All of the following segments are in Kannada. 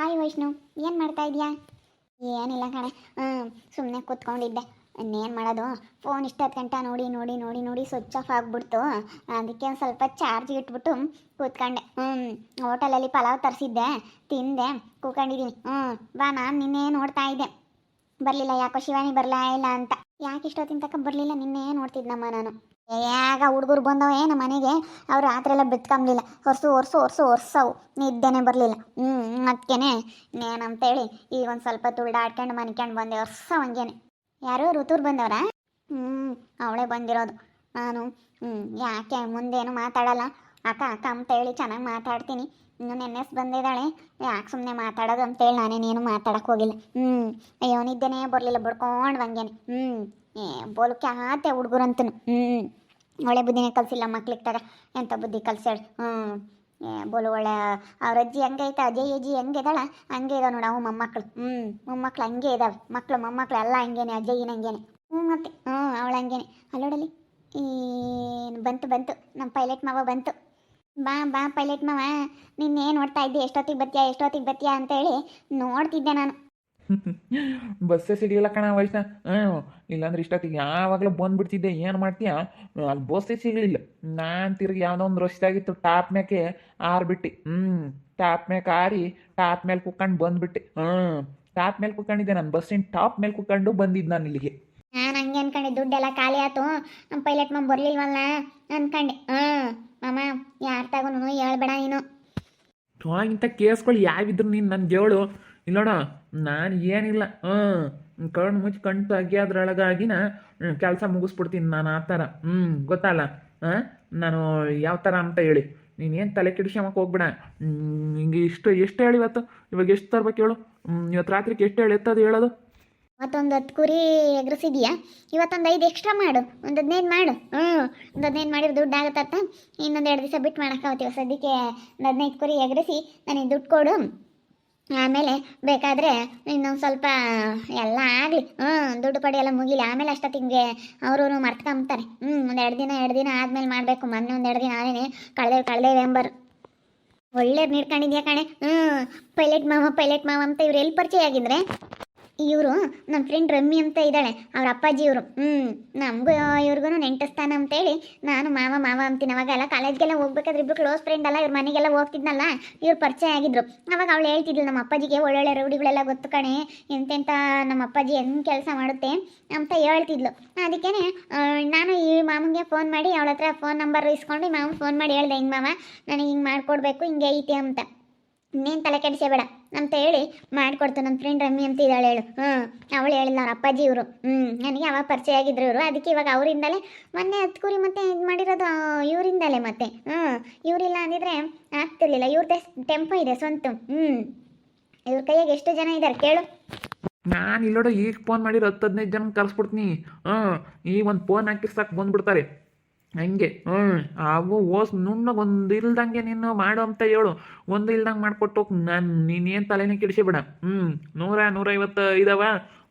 ಹಾಯ್ ವೈಷ್ಣು, ಏನು ಮಾಡ್ತಾ ಇದೆಯಾ? ಏನಿಲ್ಲ ಕಣೆ ಹ್ಞೂ ಸುಮ್ಮನೆ ಕೂತ್ಕೊಂಡಿದ್ದೆ. ಇನ್ನೇನು ಮಾಡೋದು? ಫೋನ್ ಇಷ್ಟೊತ್ತು ಗಂಟ ನೋಡಿ ನೋಡಿ ನೋಡಿ ನೋಡಿ ಸ್ವಿಚ್ ಆಫ್ ಆಗಿಬಿಡ್ತು. ಅದಕ್ಕೆ ಒಂದು ಸ್ವಲ್ಪ ಚಾರ್ಜ್ ಇಟ್ಬಿಟ್ಟು ಕೂತ್ಕೊಂಡೆ. ಹ್ಞೂ ಹೋಟೆಲಲ್ಲಿ ಪಲಾವ್ ತರಿಸಿದ್ದೆ, ತಿಂದೆ, ಕೂತ್ಕೊಂಡಿದ್ದೀನಿ. ಹ್ಞೂ ಬಾ, ನಾನು ನಿನ್ನೆ ನೋಡ್ತಾ ಇದ್ದೆ. ಬರಲಿಲ್ಲ ಯಾಕೋ ಶಿವಾನಿ ಬರಲಾ ಇಲ್ಲ ಅಂತ. ಯಾಕೆ ಇಷ್ಟೊತ್ತಿನ ತಕ್ಕ ಬರಲಿಲ್ಲ, ನಿನ್ನೆ ನೋಡ್ತಿದ್ನಮ್ಮ ನಾನು. ಯಾಗ ಹುಡುಗರು ಬಂದವ ಏನು ಮನೆಗೆ, ಅವ್ರು ರಾತ್ರಿ ಎಲ್ಲ ಬಿತ್ಕೊಂಬ್ಲಿಲ್ಲ. ಹೊರ್ಸು ಹೊರಸು ಹೊರಸು ಹೊರ್ಸವು ನಿದ್ದೆನೇ ಬರಲಿಲ್ಲ. ಹ್ಞೂ ಅದಕ್ಕೇನೆ ನೇನಂತೇಳಿ ಈಗ ಒಂದು ಸ್ವಲ್ಪ ತುಳ್ದಾಡ್ಕೊಂಡು ಮನ್ಕೊಂಡು ಬಂದೆ. ಹೊರ್ಸ ಹಂಗೇನೆ. ಯಾರು ಋತುರ್ ಬಂದವರಾ? ಹ್ಞೂ ಅವಳೇ ಬಂದಿರೋದು. ನಾನು ಹ್ಞೂ ಯಾಕೆ ಮುಂದೇನು ಮಾತಾಡಲ್ಲ? ಅಕ್ಕ ಅಕ್ಕ ಅಂತೇಳಿ ಚೆನ್ನಾಗಿ ಮಾತಾಡ್ತೀನಿ. ಇನ್ನು ನೆನ್ನೆಸ್ ಬಂದಿದ್ದಾಳೆ? ಯಾಕೆ ಸುಮ್ಮನೆ ಮಾತಾಡೋದು ಅಂತೇಳಿ ನಾನೇನೇನು ಮಾತಾಡಕ್ಕೆ ಹೋಗಿಲ್ಲ. ಹ್ಞೂ ಅಯ್ಯೋ ನಿದ್ದೆನೇ ಬರಲಿಲ್ಲ. ಬಡ್ಕೊಂಡು ಹಂಗೇನೆ ಹ್ಞೂ ಏ ಬೋಲಕ್ಕೆ ಆತೆ ಹುಡುಗರಂತನು. ಹ್ಞೂ ಒಳ್ಳೆ ಬುದ್ಧಿನೇ ಕಲಿಸಿಲ್ಲ ಮಕ್ಳಿಗೆ ತರ ಎಂಥ ಬುದ್ಧಿ ಕಲ್ಸಾಳು ಹ್ಞೂ ಏ, ಬೋಲು ಒಳ್ಳೆ, ಅವ್ರ ಅಜ್ಜಿ ಹಂಗೆ ಐತೆ, ಅಜಯ್ ಅಜ್ಜಿ ಹೆಂಗೆ ಇದ್ದಾಳ ಹಂಗೆ ಇದಾವೆ ನೋಡು ಅವು ಮೊಮ್ಮಕ್ಳು. ಹ್ಞೂ ಮೊಮ್ಮಕ್ಕಳು ಹಂಗೆ ಇದ್ದಾವೆ ಮಕ್ಕಳು ಮೊಮ್ಮಕ್ಳು ಎಲ್ಲ ಹಂಗೇನೆ ಅಜ್ಜಯ್ಯನ ಹಂಗೇನೆ. ಹ್ಞೂ ಮತ್ತೆ? ಹ್ಞೂ ಅವಳು ಹಂಗೇನೆ. ಅಲ್ಲೋಡಲಿ ಈ ಬಂತು ಬಂತು. ನಮ್ಮ ಪೈಲಟ್ ಮಾವ ಬಂತು. ಬಾ ಬಾ ಪೈಲಟ್ ಮಾವ. ನಿನ್ನೇನು ನೋಡ್ತಾ ಇದ್ದೆ, ಎಷ್ಟೊತ್ತಿಗೆ ಬತ್ತಿಯಾ ಎಷ್ಟೊತ್ತಿಗೆ ಬತ್ತಿಯಾ ಅಂತೇಳಿ ನೋಡ್ತಿದ್ದೆ ನಾನು. ಬಸ್ಸೇ ಸಿಡಿಯಲ್ಲ ಕಣ ವಯಸ್ಸ ಹ್ಞೂ ಇಲ್ಲಾಂದ್ರೆ ಇಷ್ಟೊತ್ತಿಗೆ ಯಾವಾಗಲೂ ಬಂದ್ಬಿಡ್ತಿದ್ದೆ. ಏನು ಮಾಡ್ತೀಯ? ಅಲ್ಲಿ ಬಸ್ಸೇ ಸಿಗಲಿಲ್ಲ. ನಾನು ತಿರುಗಿ ಯಾವುದೋ ಒಂದು ರಸ್ತಾಗಿತ್ತು ಟಾಪ್ ಮ್ಯಾಕೆ ಆರ್ಬಿಟ್ಟು. ಹ್ಞೂ ಟಾಪ್ ಮ್ಯಾಕೆ ಆರಿ ಟಾಪ್ ಮೇಲೆ ಕುತ್ಕೊಂಡು ಬಂದ್ಬಿಟ್ಟೆ. ಹ್ಞೂ ಟಾಪ್ ಮೇಲೆ ಕುತ್ಕೊಂಡಿದ್ದೆ ನಾನು. ಬಸ್ಸಿನ ಟಾಪ್ ಮೇಲೆ ಕುತ್ಕೊಂಡು ಬಂದಿದ್ದು ನಾನು ಇಲ್ಲಿಗೆ. ನಾನು ಹಂಗೆ ಅನ್ಕೊಂಡೆ ದುಡ್ಡೆಲ್ಲ ಖಾಲಿ ಆಯ್ತು ನಮ್ಮ ಪೈಲಟ್ ಮಮ್ಮ ಬರಲಿಲ್ವಲ್ಲ? ಅನ್ಕೊಂಡೆ. ಹ್ಞೂ ಮಾಮ ಯಾರು ತಗೋನು ಹೇಳ್ಬೇಡ ನೀನು. ಇಂಥ ಕೇಸ್ಗಳು ಯಾವಿದ್ರು ನೀನು ನನ್ನ ಹೇಳು. ಇಲ್ಲೋಣ ನಾನು ಏನಿಲ್ಲ, ಹ್ಞೂ ಕಣ್ಣು ಮುಚ್ಚಿ ಕಣ್ಣು ತೆಗಿಯೋದ್ರೊಳಗಾಗಿನ ಕೆಲಸ ಮುಗಿಸ್ಬಿಡ್ತೀನಿ ನಾನು ಆ ಥರ, ಹ್ಞೂ, ಗೊತ್ತಲ್ಲ ನಾನು ಯಾವ ಥರ ಅಂತ ಹೇಳಿ. ನೀನೇನು ತಲೆ ಕೆಡಿಸ್ಕೊಂಬಕ್ಕೆ ಹೋಗ್ಬೇಡ. ಹಿಂಗೆ ಇಷ್ಟು, ಎಷ್ಟು ಹೇಳಿ ಇವತ್ತು? ಇವಾಗ ಎಷ್ಟು ತರ್ಬೇಕು ಹೇಳು? ಇವತ್ತು ರಾತ್ರಿಗೆ ಎಷ್ಟು ಹೇಳಿ ಎತ್ತದು ಹೇಳೋದು? ಮತ್ತೊಂದು ಹತ್ತು ಕುರಿ ಎಗ್ರಿಸಿದ್ಯಾ? ಇವತ್ತೊಂದು ಐದು ಎಕ್ಸ್ಟ್ರಾ ಮಾಡು, ಒಂದು ಹದಿನೈದು ಮಾಡು, ಹ್ಞೂ, ಒಂದು ಹದಿನೈದು ಮಾಡಿದ್ರೆ ದುಡ್ಡು ಆಗತ್ತತ್ತ ಇನ್ನೊಂದು ಎರಡು ದಿವಸ ಬಿಟ್ಟು ಮಾಡೋಕ್ಕಾಗತ್ತೀವ ಸದ್ಯಕ್ಕೆ ಒಂದು ಹದಿನೈದು ಕುರಿ ಎಗ್ರಿಸಿ, ನನಗೆ ದುಡ್ಡು ಕೊಡು. ಆಮೇಲೆ ಬೇಕಾದರೆ ಇನ್ನೊಂದು ಸ್ವಲ್ಪ, ಎಲ್ಲ ಆಗಲಿ. ಹ್ಞೂ ದುಡ್ಡು ಪಡಿ ಎಲ್ಲ ಮುಗಿಲಿ. ಆಮೇಲೆ ಅಷ್ಟೊತ್ತಿಗೆ ಅವರು ಮರ್ತ್ಕೊಂಬ್ತಾರೆ ಹ್ಞೂ ಒಂದು ಎರಡು ದಿನ ಎರಡು ದಿನ ಆದಮೇಲೆ ಮಾಡಬೇಕು. ಮೊನ್ನೆ ಒಂದು ಎರಡು ದಿನ ಆದೇನೆ ಕಳೆದೇವು, ಕಳೆದೇವೆ ಎಂಬರು. ಒಳ್ಳೇದು ನೀಡ್ಕೊಂಡಿದ್ಯಾ ಕಣೆ? ಹ್ಞೂ ಪೈಲಟ್ ಮಾವ ಪೈಲಟ್ ಮಾವ ಅಂತ ಇವ್ರು ಎಲ್ಲಿ ಪರಿಚಯ ಆಗಿದ್ರೆ? ಇವರು ನನ್ನ ಫ್ರೆಂಡ್ ರಮ್ಮಿ ಅಂತ ಇದ್ದಾಳೆ. ಅವ್ರ ಅಪ್ಪಾಜಿ ಇವರು. ಹ್ಞೂ ನಮಗೂ ಇವ್ರಿಗೂ ನೆಂಟಸ್ತಾನ ಅಂತೇಳಿ ನಾನು ಮಾವ ಮಾವ ಅಂತೀನಿ. ಅವಾಗೆಲ್ಲ ಕಾಲೇಜ್ಗೆಲ್ಲ ಹೋಗ್ಬೇಕಾದ್ರೆ ಇಬ್ಬರು ಕ್ಲೋಸ್ ಫ್ರೆಂಡ್ ಅಲ್ಲ, ಇವ್ರ ಮನೆಗೆಲ್ಲ ಹೋಗ್ತಿದ್ನಲ್ಲ, ಇವ್ರು ಪರಿಚಯ ಆಗಿದ್ರು. ಅವಾಗ ಅವಳು ಹೇಳ್ತಿದ್ಲು ನಮ್ಮ ಅಪ್ಪಾಜಿಗೆ, ಒಳ್ಳೊಳ್ಳೆ ರೌಡಿಗಳೆಲ್ಲ ಗೊತ್ತು ಕಣೆ. ಎಂತೆಂಥ ನಮ್ಮ ಅಪ್ಪಾಜಿ ಹೆಂಗೆ ಕೆಲಸ ಮಾಡುತ್ತೆ? ಅಂತ ಹೇಳ್ತಿದ್ಲು. ಅದಕ್ಕೇನೆ ನಾನು ಈ ಮಾಮಂಗೆ ಫೋನ್ ಮಾಡಿ ಅವಳ ಹತ್ರ ಫೋನ್ ನಂಬರ್ ಇಸ್ಕೊಂಡು ಈ ಮಾಮನ್ ಫೋನ್ ಮಾಡಿ ಹೇಳ್ದೆ, ಹಿಂಗೆ ಮಾವ, ನನಗೆ ಹಿಂಗೆ ಮಾಡಿಕೊಡ್ಬೇಕು, ಹಿಂಗೆ ಐತೆ ಅಂತ. ಇನ್ನೇನು ತಲೆ ಕೆಡಿಸಬೇಡ ಅಂತ ಹೇಳಿ ಮಾಡಿಕೊಡ್ತು ನನ್ನ ಫ್ರೆಂಡ್ ರಮ್ಮಿ ಅಂತ ಇದ್ದಾಳೆ ಹೇಳು. ಹ್ಞೂ ಅವಳು ಹೇಳಿಲ್ಲ ಅವ್ರ ಅಪ್ಪಾಜಿ ಇವರು. ಹ್ಞೂ ನನಗೆ ಅವಾಗ ಪರಿಚಯ ಆಗಿದ್ರು ಇವರು. ಅದಕ್ಕೆ ಇವಾಗ ಅವರಿಂದಲೇ ಮೊನ್ನೆ ಹತ್ತು ಕುರಿ ಮತ್ತೆ ಇದು ಮಾಡಿರೋದು ಇವರಿಂದಲೇ ಮತ್ತೆ. ಹ್ಞೂ ಇವರಿಲ್ಲ ಅಂದಿದ್ರೆ ಆಗ್ತಿರ್ಲಿಲ್ಲ. ಇವ್ರದ್ದೇ ಟೆಂಪೋ ಇದೆ ಸ್ವಂತ. ಹ್ಞೂ ಇವ್ರ ಕೈಯಾಗ ಎಷ್ಟು ಜನ ಇದ್ದಾರೆ ಕೇಳು. ನಾನು ಇಲ್ಲೋಡ ಈಗ ಫೋನ್ ಮಾಡಿರೋ ಹತ್ತು ಹದಿನೈದು ಜನ ಕರೆಸ್ಬಿಡ್ತೀನಿ ಹಾಂ ಈ ಒಂದು ಫೋನ್ ಹಾಕಿ ಸಾಕು ಬಂದ್ಬಿಡ್ತಾರೆ. ಹಂಗೆ. ಹ್ಞೂ ಅವು ಓಸ್ ನುಣ್ಣಗೆ ಒಂದು ಇಲ್ದಂಗೆ ನೀನು ಮಾಡು ಅಂತ ಹೇಳು. ಒಂದು ಇಲ್ದಂಗೆ ಮಾಡಿಕೊಟ್ಟು ನಾನು ನೀನೇನು ತಲೆನೇ ಕೆಡಿಸಿಬೇಡ ಹ್ಞೂ ನೂರ, ನೂರೈವತ್ತು ಇದಾವ.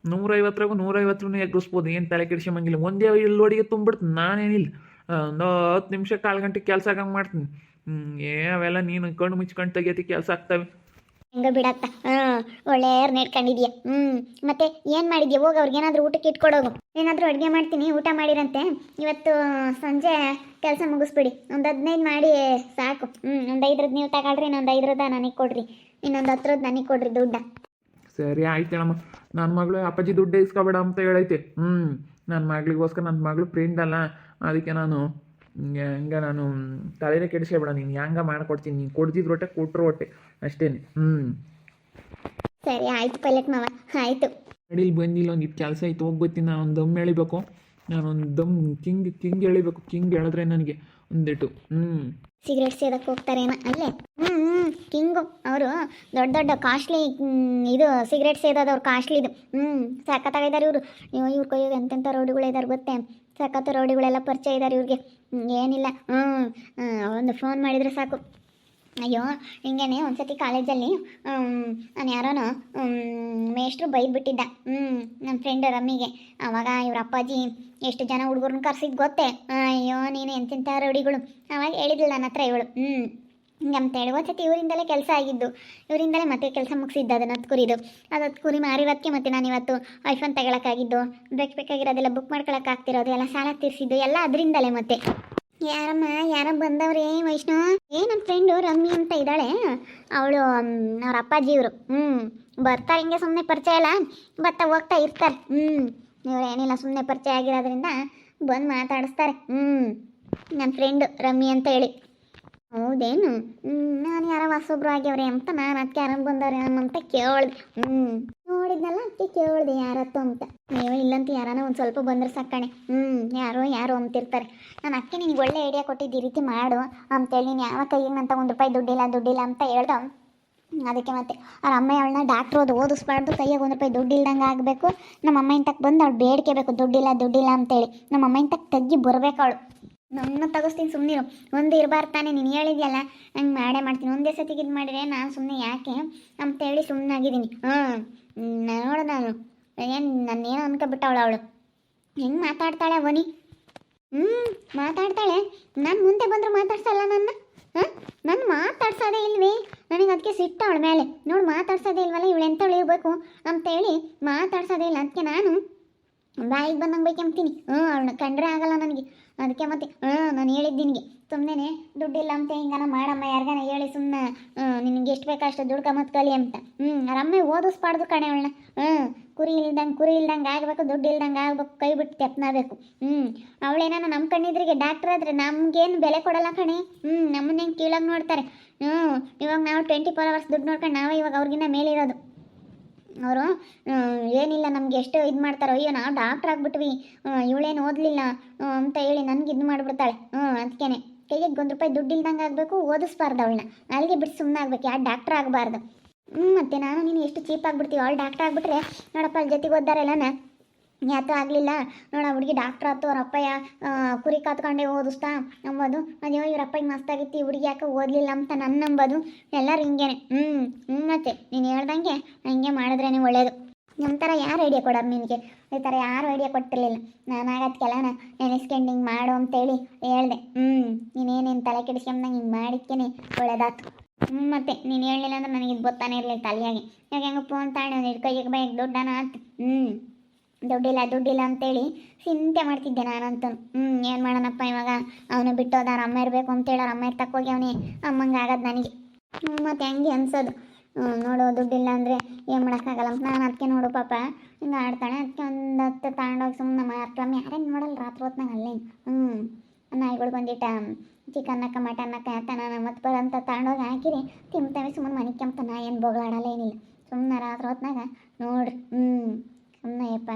ನೂರೈವತ್ತರಾಗೂ ನೂರೈವತ್ತರೂ ಎಗ್ಸ್ಬೋದು ಏನು ತಲೆ ಕೆಡಿಸ್ಕೊಂಬಂಗಿಲ್ಲ ಒಂದೇ ಇಲ್ಲೋಡಿಗೆ ತುಂಬಿಡ್ತೀನಿ ನಾನೇನಿಲ್ಲ. ಒಂದು ಹತ್ತು ನಿಮಿಷ, ಕಾಲು ಗಂಟೆ ಕೆಲಸ ಆಗಂಗೆ ಮಾಡ್ತೀನಿ. ಏ, ಅವೆಲ್ಲ ನೀನು ಕಣ್ಣು ಮುಚ್ಕೊಂಡು ತೆಗಿಯತಿ. ಕೆಲಸ ಆಗ್ತವೆ. ಹೆಂಗ ಬಿಡತ್ತ? ಒಳ್ಳೆ ನೆಡ್ಕೊಂಡಿದ್ಯಾ ಹ್ಮ್, ಮತ್ತೆ ಏನು ಹೋಗ ಹೋಗಿ ಏನಾದ್ರು ಊಟಕ್ಕೆ ಇಟ್ಕೊಡೋದು ಏನಾದರೂ ಅಡ್ಗೆ ಮಾಡ್ತೀನಿ, ಊಟ ಮಾಡಿರಂತೆ. ಇವತ್ತು, ಸಂಜೆ ಕೆಲಸ ಮುಗಿಸ್ಬಿಡಿ. ಒಂದು ಹದಿನೈದು ಮಾಡಿ ಸಾಕು. ಹ್ಮ್, ಒಂದು ಐದ್ರದ್ದು ನೀವು ತಗೊಳ್ರಿ, ಇನ್ನೊಂದು ಐದ್ರದ ನನಗ್ ಕೊಡ್ರಿ. ಇನ್ನೊಂದು ಹತ್ರದ್ದು ನನಗೆ ಕೊಡ್ರಿ ದುಡ್ಡ. ಸರಿ ಆಯ್ತು ಹೇಳಮ್ಮ. ನನ್ನ ಮಗಳು ಅಪ್ಪಾಜಿ ದುಡ್ಡು ಇಸ್ಕೊಬೇಡ ಅಂತ ಹೇಳೈತೆ. ಹ್ಮ್ ನನ್ನ ಮಗಳಿಗೋಸ್ಕರ ನನ್ನ ಮಗಳು ಫ್ರೆಂಡ್ ಅಲ್ಲ. ಅದಕ್ಕೆ ನಾನು ಹಿಂಗೆ ಹಂಗೆ ನಾನು ತಲೆನೇ ಕೆಡಿಸ್ಕೊಬೇಡ ನೀನು ಹೆಂಗ ಮಾಡ್ಕೊಡ್ತೀನಿ ನೀನು ಕೊಡ್ತಿದ್ರು ಹೊಟ್ಟೆ ಕೊಟ್ಟರು ಹೊಟ್ಟೆ ಅಷ್ಟೇ ಹ್ಞೂ ಸರಿ ಆಯ್ತು ಪೈಲಟ್ ಮಾವ ಆಯಿತು. ನಡಿಲಿ ಬಂದಿಲ್ಲ ಒಂದು ಕೆಲಸ ಐತೆ ಹೋಗ್ಬತ್ತೀನಿ ನಾನು ಒಂದು ದಮ್ ಎಳಿಬೇಕು. ನಾನೊಂದು ದಮ್ ಕಿಂಗ್ ಕಿಂಗ್ ಎಳಿಬೇಕು ಕಿಂಗ್ ಎಳೆದ್ರೆ ನನಗೆ ಒಂದಿಟ್ಟು ಹ್ಞೂ ಸಿಗರೇಟ್ ಸೇದಕ್ಕೆ ಹೋಗ್ತಾರೇನೋ ಅಲ್ಲೇ? ಹ್ಞೂ ಹ್ಞೂ ಕಿಂಗು ಅವರು ದೊಡ್ಡ ದೊಡ್ಡ ಕಾಸ್ಟ್ಲಿ ಇದು ಸಿಗರೇಟ್ ಸೇದೋದವ್ರು ಕಾಸ್ಟ್ಲಿದು ಹ್ಞೂ ಸಖತ್ತಾಗಿದ್ದಾರೆ ಇವರು. ಇವ್ರು ಕೈಯಾಗ ಎಂತೆಂಥ ರೌಡಿಗಳಿದ್ದಾರೆ ಗೊತ್ತೇ? ಸಖತ್ತು ರೌಡಿಗಳೆಲ್ಲ ಪರಿಚಯ ಇದ್ದಾರೆ ಇವ್ರಿಗೆ. ಏನಿಲ್ಲ. ಹ್ಞೂ ಒಂದು ಫೋನ್ ಮಾಡಿದರೆ ಸಾಕು. ಅಯ್ಯೋ, ಹಿಂಗೇನೆ ಒಂದ್ಸತಿ ಕಾಲೇಜಲ್ಲಿ ನಾನು ಯಾರೋನೋ ಮೇಷ್ಟ್ರು ಬೈದ್ಬಿಟ್ಟಿದ್ದ. ಹ್ಞೂ ನನ್ನ ಫ್ರೆಂಡ್ ರಮ್ಮಿಗೆ. ಅವಾಗ ಇವ್ರ ಅಪ್ಪಾಜಿ ಎಷ್ಟು ಜನ ಹುಡುಗರನ್ನ ಕರ್ಸಿದ್ದು ಗೊತ್ತೇ? ಅಯ್ಯೋ, ನೀನು ಎಂತೆಂಥ ರೌಡಿಗಳು. ಅವಾಗ ಹೇಳಿದ್ಲು ನನ್ನ ಹತ್ರ ಇವಳು. ಹ್ಞೂ ಹಿಂಗೆ ಅಂತೇಳಿ ಒಂದ್ಸತಿ ಇವರಿಂದಲೇ ಕೆಲಸ ಆಗಿದ್ದು. ಇವರಿಂದಲೇ ಮತ್ತೆ ಕೆಲಸ ಮುಗಿಸಿದ್ದು ಅದನ್ನು ಹತ್ತು ಕುರಿದು. ಅದು ಹತ್ತು ಕುರಿ ಮಾರಿರೋದಕ್ಕೆ ಮತ್ತೆ ನಾನು ಇವತ್ತು ಐಫೋನ್ ತಗೊಳಕ್ಕಾಗಿದ್ದು, ಬೇಕು ಬೇಕಾಗಿರೋದೆಲ್ಲ ಬುಕ್ ಮಾಡ್ಕೊಳಕ್ಕಾಗ್ತಿರೋದು ಎಲ್ಲ ಸಾಲ ತೀರಿಸಿದ್ದು, ಎಲ್ಲ ಅದರಿಂದಲೇ ಮತ್ತೆ. ಯಾರಮ್ಮ, ಯಾರ ಬಂದವ್ರೆ? ವೈಷ್ಣು? ಏ ನನ್ನ ಫ್ರೆಂಡು ರಮ್ಮಿ ಅಂತ ಇದ್ದಾಳೆ. ಅವಳು ಅವ್ರ ಅಪ್ಪಾಜಿ ಇವರು. ಹ್ಞೂ ಬರ್ತಾರೆ ಹಿಂಗೆ ಸುಮ್ಮನೆ ಪರಿಚಯ ಇಲ್ಲ. ಬರ್ತಾ ಹೋಗ್ತಾ ಇರ್ತಾರೆ. ಹ್ಞೂ ಇವ್ರು ಏನಿಲ್ಲ ಸುಮ್ಮನೆ ಪರಿಚಯ ಆಗಿರೋದ್ರಿಂದ ಬಂದು ಮಾತಾಡಿಸ್ತಾರೆ. ಹ್ಞೂ ನನ್ನ ಫ್ರೆಂಡು ರಮ್ಮಿ ಅಂತ ಹೇಳಿ. ಹೌದೇನು? ನಾನು ಯಾರ ಹೊಸೊಬ್ರು ಆಗ್ಯವ್ರೆ ಅಂತ ನಾನು ಅದಕ್ಕೆ ಯಾರೋ ಬಂದವ್ರೆ ಅಂತ ಕೇಳ್ದೆ. ಹ್ಞೂ ನೋಡಿದ್ನಲ್ಲ ಅದಕ್ಕೆ ಕೇಳ್ದೆ ಯಾರತ್ತು ಅಂತ. ಅಯ್ಯೋ, ಇಲ್ಲಂತ ಯಾರನ ಒಂದು ಸ್ವಲ್ಪ ಬಂದ್ರೆ ಸಾಕಣೆ ಹ್ಞೂ ಯಾರೋ ಯಾರೋ ಅಂತಿರ್ತಾರೆ. ನಾನು ಅಕ್ಕ ನಿನಗೆ ಒಳ್ಳೆ ಐಡಿಯಾ ಕೊಟ್ಟಿದ್ದು ಈ ರೀತಿ ಮಾಡು ಅಂತೇಳಿ ನೀನು ಯಾವ ಕೈಗೆ ನಂತ ಒಂದು ರೂಪಾಯಿ ದುಡ್ಡಿಲ್ಲ ದುಡ್ಡಿಲ್ಲ ಅಂತ ಹೇಳ್ದ. ಅದಕ್ಕೆ ಮತ್ತೆ ಅವ್ರ ಅಮ್ಮ ಅವಳನ್ನ ಡಾಕ್ಟ್ರ್ ಓದು ಓದಿಸ್ಬಾರ್ದು ಕೈಯಾಗ ಒಂದು ರೂಪಾಯಿ ದುಡ್ಡು ಆಗಬೇಕು. ನಮ್ಮ ಅಮ್ಮ ಇಂತಕ್ಕೆ ಬಂದು ಅವಳು ಬೇಡಿಕೆ ಬೇಕು, ದುಡ್ಡಿಲ್ಲ ದುಡ್ಡಿಲ್ಲ ಅಂತೇಳಿ. ನಮ್ಮ ಅಮ್ಮ ಇಂತಕ್ಕೆ ತಗ್ಗಿ ಬರಬೇಕು ಅವಳು. ನನ್ನ ತಗೋಸ್ತೀನಿ ಸುಮ್ಮನಿರು ಒಂದು ಇರಬಾರ್ದು ತಾನೆ, ನೀನು ಹೇಳಿದ್ಯಲ್ಲ, ಹಂಗೆ ಮಾಡೇ ಮಾಡ್ತೀನಿ. ಒಂದೇ ಸತಿಗೆ ಇದು ಮಾಡಿದ್ರೆ ನಾನು ಸುಮ್ಮನೆ ಯಾಕೆ ಅಂತೇಳಿ ಸುಮ್ಮನಾಗಿದ್ದೀನಿ ಹಾಂ ನೋಡು ನಾನು. ಏನು ನಾನೇನೋ ಅನ್ಕೊಬಿಟ್ಟವಳು ಅವಳು. ಹೆಂಗೆ ಮಾತಾಡ್ತಾಳೆ ಅವನಿ? ಹ್ಞೂ ಮಾತಾಡ್ತಾಳೆ. ನಾನು ಮುಂದೆ ಬಂದರೂ ಮಾತಾಡ್ಸಲ್ಲ ನನ್ನ? ಹಾಂ? ನಾನು ಮಾತಾಡ್ಸೋದೇ ಇಲ್ವೇ? ನನಗೆ ಅದಕ್ಕೆ ಸಿಟ್ಟು ಅವಳ ಮೇಲೆ. ನೋಡಿ, ಮಾತಾಡ್ಸೋದೇ ಇಲ್ವಲ್ಲ, ಇವಳು ಎಂಥವಳು ಇರಬೇಕು ಅಂತೇಳಿ ಮಾತಾಡ್ಸೋದೇ ಇಲ್ಲ. ಅದಕ್ಕೆ ನಾನು ಬಾಯಿಗೆ ಬಂದಂಗೆ ಬೇಕೆಂಬ್ತೀನಿ ಹ್ಞೂ ಅವಳನ್ನ ಕಂಡ್ರೆ ಆಗಲ್ಲ ನನಗೆ. ಅದಕ್ಕೆ ಮತ್ತೆ, ಹ್ಞೂ, ನಾನು ಹೇಳಿದ್ದು ನಿನಗೆ. ಸುಮ್ಮನೆ ದುಡ್ಡಿಲ್ಲ ಅಂತ ಹಿಂಗಾನ ಮಾಡಮ್ಮ, ಯಾರಿಗಾನ ಹೇಳಿ ಸುಮ್ಮನೆ ನಿನಗೆ ಎಷ್ಟು ಬೇಕೋ ಅಷ್ಟು ದುಡ್ಕ ಮತ್ತು ಕಲಿ ಅಂತ. ಹ್ಞೂ ರಮ್ಮೆ ಓದಿಸ್ಬಾರ್ದು ಕಣೆ ಅವಳನ್ನ. ಹ್ಞೂ, ಕುರಿ ಇಲ್ದಂಗೆ ಕುರಿ ಇಲ್ದಂಗೆ ಆಗಬೇಕು, ದುಡ್ಡು ಇಲ್ದಂಗೆ ಆಗಬೇಕು, ಕೈ ಬಿಟ್ಟು ತೆಪ್ಪನಾಗಬೇಕು ಹ್ಞೂ, ಅವಳೇನಾನ ನಮ್ಮ ಕಣ್ಣಿದ್ರಿಗೆ ಡಾಕ್ಟರ್ ಆದರೆ ನಮಗೇನು ಬೆಲೆ ಕೊಡಲ್ಲ ಕಣೆ. ಹ್ಞೂ ಹೆಂಗೆ ಕೀಳಾಗಿ ನೋಡ್ತಾರೆ. ಹ್ಞೂ, ಇವಾಗ ನಾವು ಟ್ವೆಂಟಿ ಫೋರ್ ಅವರ್ಸ್ ದುಡ್ಡು ನೋಡ್ಕೊಂಡು ನಾವೇ ಇವಾಗ ಅವ್ರಿಗಿನ್ನ ಮೇಲಿರೋದು. ಅವರು ಏನಿಲ್ಲ, ನಮ್ಗೆ ಎಷ್ಟು ಇದು ಮಾಡ್ತಾರೋ, ಅಯ್ಯೋ, ನಾವು ಡಾಕ್ಟ್ರ್ ಆಗ್ಬಿಟ್ವಿ. ಇವಳೇನು ಓದಲಿಲ್ಲ ಅಂತ ಹೇಳಿ ನನಗೆ ಇದು ಮಾಡಿಬಿಡ್ತಾಳೆ. ಹ್ಞೂ ಅದಕ್ಕೇನೆ ಕೈಗೆ ಒಂದು ರೂಪಾಯಿ ದುಡ್ಡು ಇಲ್ದಂಗೆ ಆಗಬೇಕು, ಓದಿಸ್ಬಾರ್ದು ಅವಳನ್ನ. ಅಲ್ಲಿಗೆ ಬಿಟ್ಟು ಸುಮ್ಮನೆ ಆಗ್ಬೇಕು, ಯಾರು ಡಾಕ್ಟ್ರ್ ಆಗಬಾರ್ದು. ಹ್ಞೂ ಮತ್ತೆ ನಾನು, ನೀನು ಎಷ್ಟು ಚೀಪ್ ಆಗಿಬಿಡ್ತೀವಿ ಅವಳು ಡಾಕ್ಟ್ರ್ ಆಗಿಬಿಟ್ರೆ, ನೋಡಪ್ಪ ಅಲ್ಲಿ ಜೊತೆಗೆ ಓದ್ದಾರಲ್ಲನ ಯಾತೂ ಆಗಲಿಲ್ಲ? ನೋಡ ಹುಡುಗಿ ಡಾಕ್ಟ್ರ್ ಆಯ್ತು, ಅವ್ರ ಅಪ್ಪಯ್ಯ ಕುರಿ ಕಾತ್ಕೊಂಡೆ ಓದಿಸ್ತಾ ಅಂಬೋದು ಅಯ್ಯೋ, ಇವ್ರ ಅಪ್ಪಗೆ ಮಸ್ತಾಗಿತ್ತು ಈ ಹುಡುಗಿ ಯಾಕೆ ಓದಲಿಲ್ಲ ಅಂತ ನನ್ನ ನಂಬೋದು. ಎಲ್ಲರೂ ಹಿಂಗೇನೆ. ಹ್ಞೂ ಹ್ಞೂ ಮತ್ತೆ, ನೀನು ಹೇಳ್ದಂಗೆ ಹಂಗೆ ಮಾಡಿದ್ರೇ ಒಳ್ಳೇದು. ನಮ್ಮ ಥರ ಯಾರು ಐಡಿಯಾ ಕೊಡೋರು ನಿನಗೆ? ಈ ಥರ ಯಾರು ಐಡಿಯಾ ಕೊಟ್ಟಿರಲಿಲ್ಲ. ನಾನು ಕೆಲನ ನೆನೆಸ್ಕೊಂಡು ಹಿಂಗೆ ಮಾಡು ಅಂತೇಳಿ ಹೇಳ್ದೆ. ಹ್ಞೂ ನೀನೇನೇನು ತಲೆ ಕೆಡಿಸ್ಕೊಂಬಂಗೆ ಹಿಂಗೆ ಮಾಡಿಕ್ಕೇನೆ ಒಳ್ಳೆದಾತು. ಹ್ಞೂ ಮತ್ತೆ, ನೀನು ಹೇಳಲಿಲ್ಲ ಅಂದ್ರೆ ನನಗೆ ಇದು ಗೊತ್ತಾನೆ ಇರಲಿಲ್ಲ ಯಾಕೆ ಇವಾಗ ಅಂತ ಫೋನ್ ಒಂದು ಕೈಗೆ ಬೈಕ್ ದುಡ್ಡನ ಅಂತ. ಹ್ಞೂ ದುಡ್ಡಿಲ್ಲ ದುಡ್ಡಿಲ್ಲ ಅಂತೇಳಿ ಚಿಂತೆ ಮಾಡ್ತಿದ್ದೆ ನಾನಂತೂ. ಹ್ಞೂ ಏನು ಮಾಡೋಣಪ್ಪ ಇವಾಗ? ಅವನು ಬಿಟ್ಟೋದ ಅವ್ರ ಅಮ್ಮ ಇರಬೇಕು ಅಂತೇಳಿ ಅವ್ರ ಅಮ್ಮ ತಕ್ಕೋಗಿ ಅವನೇ ಅಮ್ಮಂಗೆ ಆಗೋದು ನನಗೆ. ಮತ್ತು ಹೆಂಗೆ ಅನ್ಸೋದು? ನೋಡು, ದುಡ್ಡಿಲ್ಲ ಅಂದರೆ ಏನು ಮಾಡೋಕ್ಕಾಗಲ್ಲ. ನಾನು ಅದಕ್ಕೆ ನೋಡು ಪಾಪ. ಹಿಂಗೆ ಆಡ್ತಾಳೆ ಅದಕ್ಕೆ ಒಂದು ಹತ್ತು ತಗೊಂಡೋಗಿ ಸುಮ್ಮನೆ ಅಮ್ಮ ಯಾರೇನು ನೋಡಲ್ಲ ರಾತ್ರಿ ಹೊತ್ನಾಗ ಅಲ್ಲೇ ಹ್ಞೂ ನಾಯಿಗಳು ಬಂದಿಟ್ಟ, ಚಿಕನ್ ಅಕ್ಕ, ಮಟನ್ ಅಕ್ಕ ತನ ಮತ್ತು ಬರಂತ ತಗೊಂಡೋಗಿ ಹಾಕಿರಿ. ತಿಂತವೆ ಸುಮ್ಮನೆ ಮನೆ ಕೆಂಪ್ತ ನಾ ಏನು ಬೊಗಳಾಡಲ್ಲ ಏನಿಲ್ಲ. ಸುಮ್ಮನೆ ರಾತ್ರಿ ಹೊತ್ನಾಗ ನೋಡ್ರಿ ಹ್ಞೂ ಸುಮ್ಮನೆ ಯಪ್ಪ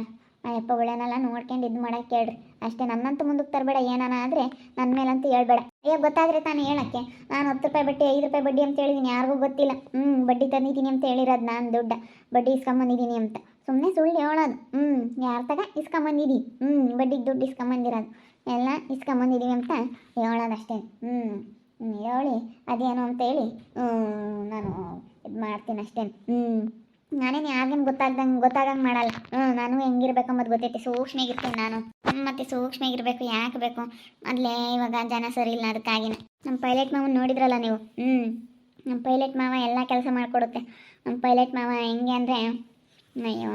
ಅಯ್ಯಪ್ಪ ಯಪ್ಪ ಒಳ್ಳೆನಲ್ಲ ನೋಡ್ಕೊಂಡು ಇದು ಮಾಡಕ್ಕೆ ಹೇಳ್ರಿ. ಅಷ್ಟೇ ನನ್ನಂತೂ ಮುಂದಕ್ಕೆ ತರಬೇಡ, ಏನಾನ ಆದರೆ ನನ್ನ ಮೇಲಂತೂ ಹೇಳ್ಬೇಡ. ಅಯ್ಯೋ, ಗೊತ್ತಾದರೆ ತಾನು ಹೇಳಕ್ಕೆ? ನಾನು ಹತ್ತು ರೂಪಾಯಿ ಬಡ್ಡಿ, ಐದು ರೂಪಾಯಿ ಬಡ್ಡಿ ಅಂತ ಹೇಳಿದ್ದೀನಿ ಯಾರಿಗೂ ಗೊತ್ತಿಲ್ಲ. ಹ್ಞೂ ಬಡ್ಡಿ ತಂದಿದ್ದೀನಿ ಅಂತ ಹೇಳಿರೋದು ನಾನು ದುಡ್ಡ. ಬಡ್ಡಿ ಇಸ್ಕೊಂಬಂದಿದ್ದೀನಿ ಅಂತ. ಸುಮ್ಮನೆ ಸುಳ್ಳು ಹೇಳೋದು. ಹ್ಞೂ ಯಾರ ತಗ ಇಸ್ಕೊಂಬಂದಿದ್ದೀವಿ ಹ್ಞೂ ಬಡ್ಡಿಗೆ ದುಡ್ಡು ಇಸ್ಕೊಂಬಂದಿರೋದು. ಎಲ್ಲ ಇಸ್ಕೊಂಬಂದಿದ್ದೀವಿ ಅಂತ ಹೇಳೋದು ಅಷ್ಟೇ ಹ್ಞೂ ಹೇಳಿ, ಅದೇನು ಅಂತ ಹೇಳಿ ನಾನು ಇದು ಮಾಡ್ತೀನಿ ಅಷ್ಟೇ ಹ್ಞೂ ನಾನೇನು ಯಾರಿಗೇನು ಗೊತ್ತಾಗ್ದಂಗೆ ಗೊತ್ತಾಗಂಗೆ ಮಾಡಲ್ಲ. ಹ್ಞೂ ನಾನು ಹೆಂಗಿರ್ಬೇಕಂಬದು ಗೊತ್ತೈತೆ. ಸೂಕ್ಷ್ಮಾಗಿರ್ತೀನಿ ನಾನು. ಮತ್ತೆ ಸೂಕ್ಷ್ಮಾಗಿರ್ಬೇಕು ಯಾಕೆ ಬೇಕು? ಮೊದಲೇ ಇವಾಗ ಜನ ಸರಿ ಇಲ್ಲ ಅದಕ್ಕಾಗಿನ. ನಮ್ಮ ಪೈಲಟ್ ಮಾವನ್ ನೋಡಿದ್ರಲ್ಲ ನೀವು? ಹ್ಞೂ ನಮ್ಮ ಪೈಲಟ್ ಮಾವ ಎಲ್ಲ ಕೆಲಸ ಮಾಡಿಕೊಡುತ್ತೆ. ನಮ್ಮ ಪೈಲಟ್ ಮಾವ ಹೆಂಗೆ ಅಂದರೆ, ಅಯ್ಯೋ,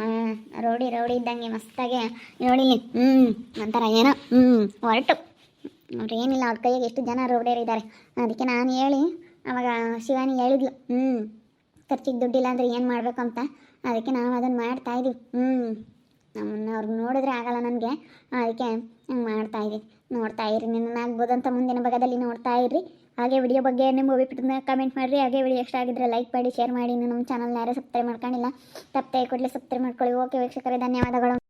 ರೌಡಿ ರೌಡಿ ಇದ್ದಂಗೆ ಮಸ್ತಾಗೆ ನೋಡಿ. ಹ್ಞೂ ಒಂಥರ ಏನೋ ಹ್ಞೂ ಹೊರಟು. ಅವ್ರು ಏನಿಲ್ಲ, ಅವ್ರ ಕೈಯಾಗ ಎಷ್ಟು ಜನ ರೌಡಿಯರು ಇದ್ದಾರೆ ಅದಕ್ಕೆ ನಾನು ಹೇಳಿ, ಅವಾಗ ಶಿವಾನಿ ಹೇಳಿದ್ಲು. ಹ್ಞೂ ಖರ್ಚಿಗೆ ದುಡ್ಡಿಲ್ಲ ಅಂದರೆ ಏನು ಮಾಡಬೇಕು ಅಂತ? ಅದಕ್ಕೆ ನಾವು ಅದನ್ನು ಮಾಡ್ತಾ ಇದೀವಿ. ಹ್ಞೂ ನಮ್ಮನ್ನು ಅವ್ರಿಗೆ ನೋಡಿದ್ರೆ ಆಗಲ್ಲ ನನಗೆ. ಅದಕ್ಕೆ ಹಂಗೆ ಮಾಡ್ತಾ ಇದೀವಿ. ನೋಡ್ತಾ ಇರಿ, ನಿನ್ನ ಆಗ್ಬೋದು ಅಂತ ಮುಂದಿನ ಭಾಗದಲ್ಲಿ ನೋಡ್ತಾ ಇರ್ರಿ. ಹಾಗೆ ವಿಡಿಯೋ ಬಗ್ಗೆ ನಿಮ್ಮ ಬಿಟ್ಟಿದ್ದ ಕಮೆಂಟ್ ಮಾಡಿರಿ. ಹಾಗೆ ವಿಡಿಯೋ ಇಷ್ಟ ಆಗಿದ್ರೆ ಲೈಕ್ ಮಾಡಿ ಶೇರ್ ಮಾಡಿ. ನಮ್ಮ ಚಾನಲ್ ಯಾರೇ ಸಬ್ಸ್ಕ್ರೈಬ್ ಮಾಡ್ಕೊಂಡಿಲ್ಲ, ತಪ್ಪದೆ ಕೂಡಲೇ ಸಬ್ಸ್ಕ್ರೈಬ್ ಮಾಡ್ಕೊಳ್ಳಿ. ಓಕೆ ವೀಕ್ಷಕರೇ, ಧನ್ಯವಾದಗಳು.